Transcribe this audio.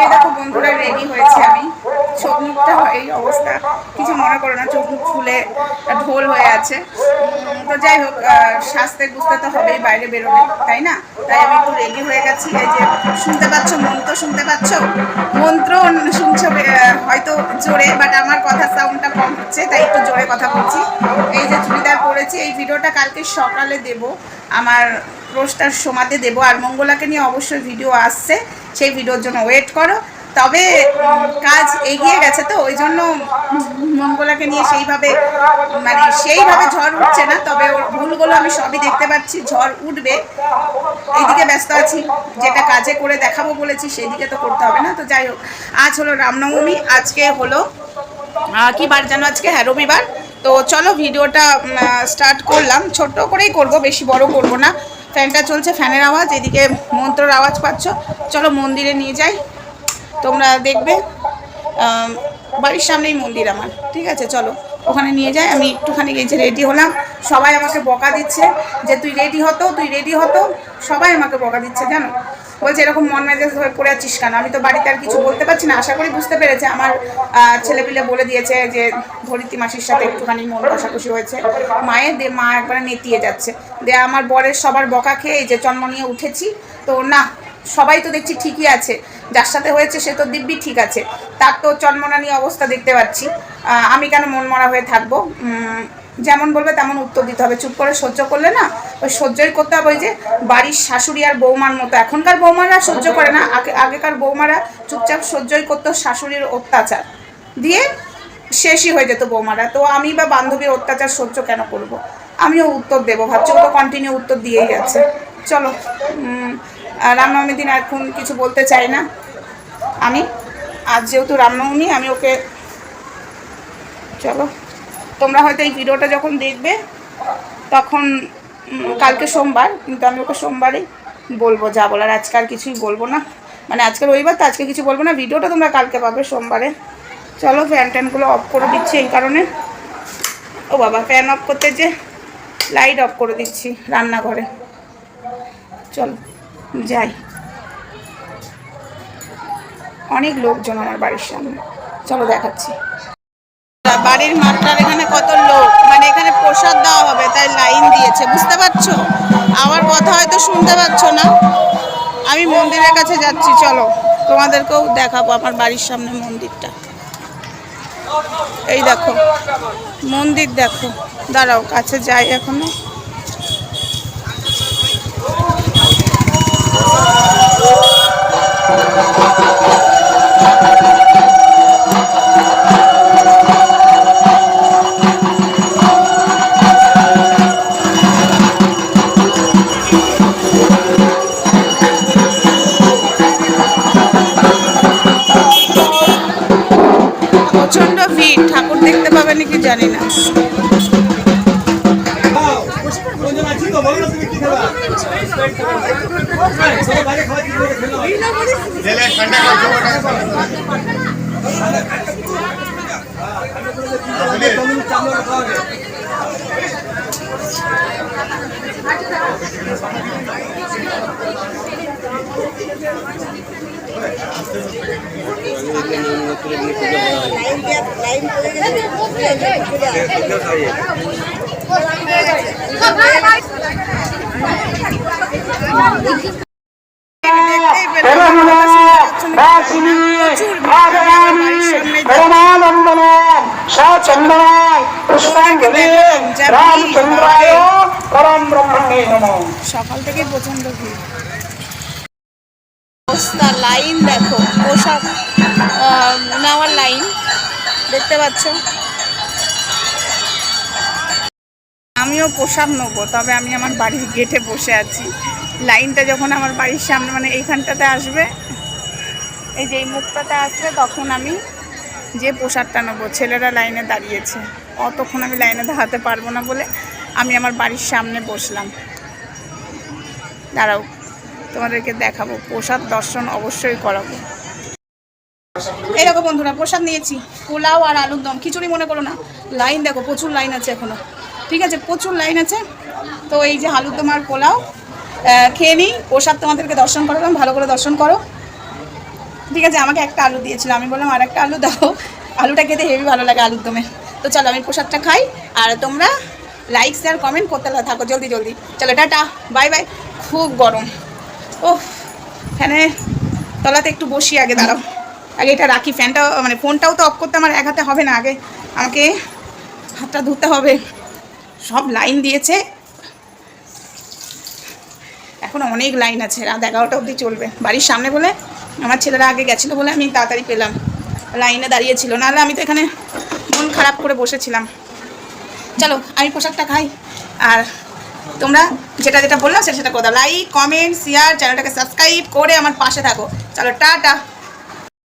এই দেখো বন্ধুরা রেডি হয়েছে আমি। চোখ মুখটা এই অবস্থা। কিছু মনে করো না চোখ মুখ ফুলে ঢোল হয়ে আছে। তো যাই হোক বুঝতে তো হবেই, বাইরে তাই না? তাই আমি একটু রেডি হয়ে গেছি। এই যে, শুনতে পাচ্ছ? মন্ত্র শুনতে পাচ্ছ? মন্ত্র শুনছো হয়তো জোরে বাট আমার কথা সাউন্ডটা কম হচ্ছে, তাই একটু জোরে কথা বলছি। এই যে চুড়িদার পরেছি, এই ভিডিওটা কালকে সকালে দেব। আমার রোজটার সমাতে দেব, আর মঙ্গলাকে নিয়ে অবশ্যই ভিডিও আসছে। সেই ভিডিওর জন্য ওয়েট করো। তবে কাজ এগিয়ে গেছে তো, ওই জন্য মঙ্গলাকে নিয়ে সেইভাবে মানে সেইভাবে ঝড় উঠছে না, তবে ওর ভুলগুলো আমি সবই দেখতে পাচ্ছি, ঝড় উঠবে। এইদিকে ব্যস্ত আছি, যেটা কাজে করে দেখাবো বলেছি সেই দিকে তো করতে হবে না। তো যাই হোক, আজ হলো রামনবমী, আজকে হলো কি বার জানো আজকে? হ্যাঁ রবিবার। তো চলো, ভিডিওটা স্টার্ট করলাম। ছোট্ট করেই করব, বেশি বড় করব না। ফ্যানটা চলছে, ফ্যানের আওয়াজ, এদিকে মন্ত্রর আওয়াজ পাচ্ছ। চলো মন্দিরে নিয়ে যাই, তোমরা দেখবে। বাড়ির সামনেই মন্দির আমার, ঠিক আছে? চলো, ওখানে নিয়ে যাই। আমি একটুখানি এই যে রেডি হলাম, সবাই আমাকে বকা দিচ্ছে যে, তুই রেডি হতো, তুই রেডি হতো। সবাই আমাকে বকা দিচ্ছে, জানো? বলছে, এরকম মন মেজাজ হয়ে পড়ে আছিস কেন? আমি তো বাড়িতে আর কিছু বলতে পারছি না। আশা করি বুঝতে পেরেছে। আমার ছেলেপিলে বলে দিয়েছে যে, ধরিত্রী মাসির সাথে একটুখানি মন কষাকষি হয়েছে। মায়ের দে, মা একবারে নেতিয়ে যাচ্ছে। দিয়ে আমার বরের সবার বকা খেয়ে যে জন্ম নিয়ে উঠেছি, তো না, সবাই তো দেখছি ঠিকই আছে। যার সাথে হয়েছে সে তো দিব্যি ঠিক আছে। তার তো চন্মনানি অবস্থা দেখতে পাচ্ছি। আমি কেন মন মরা হয়ে থাকব? যেমন বলবে তেমন উত্তর দিতে হবে। চুপ করে সহ্য করলে না, ওই সহ্যই করতে হবে। ওই যে বাড়ির শাশুড়ি আর বৌমার মতো, এখনকার বৌমারা সহ্য করে না। আগে আগেকার বৌমারা চুপচাপ সহ্যই করতো শাশুড়ির অত্যাচার। দিয়ে শেষই হয়ে যেত বৌমারা। তো আমি বা বান্ধবীর অত্যাচার সহ্য কেন করব। আমিও উত্তর দেবো। ভাবছি ও তো কন্টিনিউ উত্তর দিয়েই যাচ্ছে। চলো রামনবমীর দিন এখন কিছু বলতে চাই না। আমি, আজ যেহেতু রামনবমী, আমি ওকে চলো। তোমরা হয়তো এই ভিডিওটা যখন দেখবে, তখন কালকে সোমবার, কিন্তু আমি ওকে সোমবারই বলব, যা বলার আজকে আর কিছুই বলব না। মানে আজকে রবিবার, তো আজকে কিছু বলব না। ভিডিওটা তোমরা কালকে পাবে সোমবারে। চলো ফ্যান ট্যানগুলো অফ করে দিচ্ছি এই কারণে। ও বাবা ফ্যান অফ করতে যে লাইট অফ করে দিচ্ছি রান্নাঘরে। চলো, যাই। অনেক লোকজন আমার বাড়ির সামনে। চলো, দেখাচ্ছি। বাড়ির মাঠটার এখানে কত লোক? মানে এখানে প্রসাদ দেওয়া হবে, তাই লাইন দিয়েছে, বুঝতে পারছ? আমার কথা হয়তো শুনতে পাচ্ছ না। আমি মন্দিরের কাছে যাচ্ছি, চলো। তোমাদেরকেও দেখাবো আমার বাড়ির সামনে মন্দিরটা। এই দেখো, মন্দির দেখো। দাঁড়াও, কাছে যাই এখনও। প্রচণ্ড ভিড় ঠাকুর দেখতে পাবে নাকি জানি না কোনজন আছি তো বলো না তুমি কি খাবা সবাই বাইরে খাওয়া কি করে খেলো তুমি চামড়া খাওয়াবে দেখতেই পেলাম প্রচুর ভিড় আমার বাড়ির সামনে সকাল থেকে প্রচণ্ড ভিড়। অবস্থা লাইন দেখো পোশাক। নেওয়ার লাইন দেখতে পাচ্ছ? আমিও পোশাক নেব, তবে আমি আমার বাড়ির গেটে বসে আছি। লাইনটা যখন আমার বাড়ির সামনে মানে এইখানটাতে আসবে, এই যে এই মুখটাতে আসবে, তখন আমি যে পোশাকটা নেব, ছেলেরা লাইনে দাঁড়িয়েছে। অতক্ষণ আমি লাইনে দাঁড়াতে পারব না বলে আমি আমার বাড়ির সামনে বসলাম। দাঁড়াও, তোমাদেরকে দেখাবো প্রসাদ দর্শন অবশ্যই করাবো। দেখো বন্ধুরা, প্রসাদ নিয়েছি, পোলাও আর আলুর দম। খিচুড়ি মনে করো না, লাইন দেখো, প্রচুর লাইন আছে এখনও ঠিক আছে, প্রচুর লাইন আছে। তো এই যে আলুর দম আর পোলাও খেয়ে নিই, প্রসাদ তোমাদেরকে দর্শন করালাম, ভালো করে দর্শন করো। ঠিক আছে, আমাকে একটা আলু দিয়েছিল, আমি বললাম, আর একটা আলু দাও। আলুটা খেতে হেভি ভালো লাগে আলুর দমে। তো চলো, আমি প্রসাদটা খাই, আর তোমরা লাইক শেয়ার কমেন্ট করতে থাকো, জলদি জলদি। চলো, টাটা, বাই বাই। খুব গরম। ও ফ্যানে তলাতে একটু বসি আগে, দাঁড়াও। আগে এটা রাখি, ফ্যানটাও মানে ফোনটাও তো অফ করতে আমার এক হাতে হবে না, আগে আমাকে হাতটা ধুতে হবে। সব লাইন দিয়েছে। এখন অনেক লাইন আছে, রাত এগারোটা অবধি চলবে। বাড়ির সামনে বলে আমার ছেলেরা আগে গেছিল বলে আমি তাড়াতাড়ি পেলাম। লাইনে দাঁড়িয়েছিল নাহলে আমি তো এখানে মন খারাপ করে বসেছিলাম। চলো, আমি পোশাকটা খাই। আর তোমরা যেটা যেটা বললাম সেটা সেটা করো লাইক কমেন্ট শেয়ার চ্যানেলটাকে সাবস্ক্রাইব করে আমার পাশে থাকো। চলো, টাটা।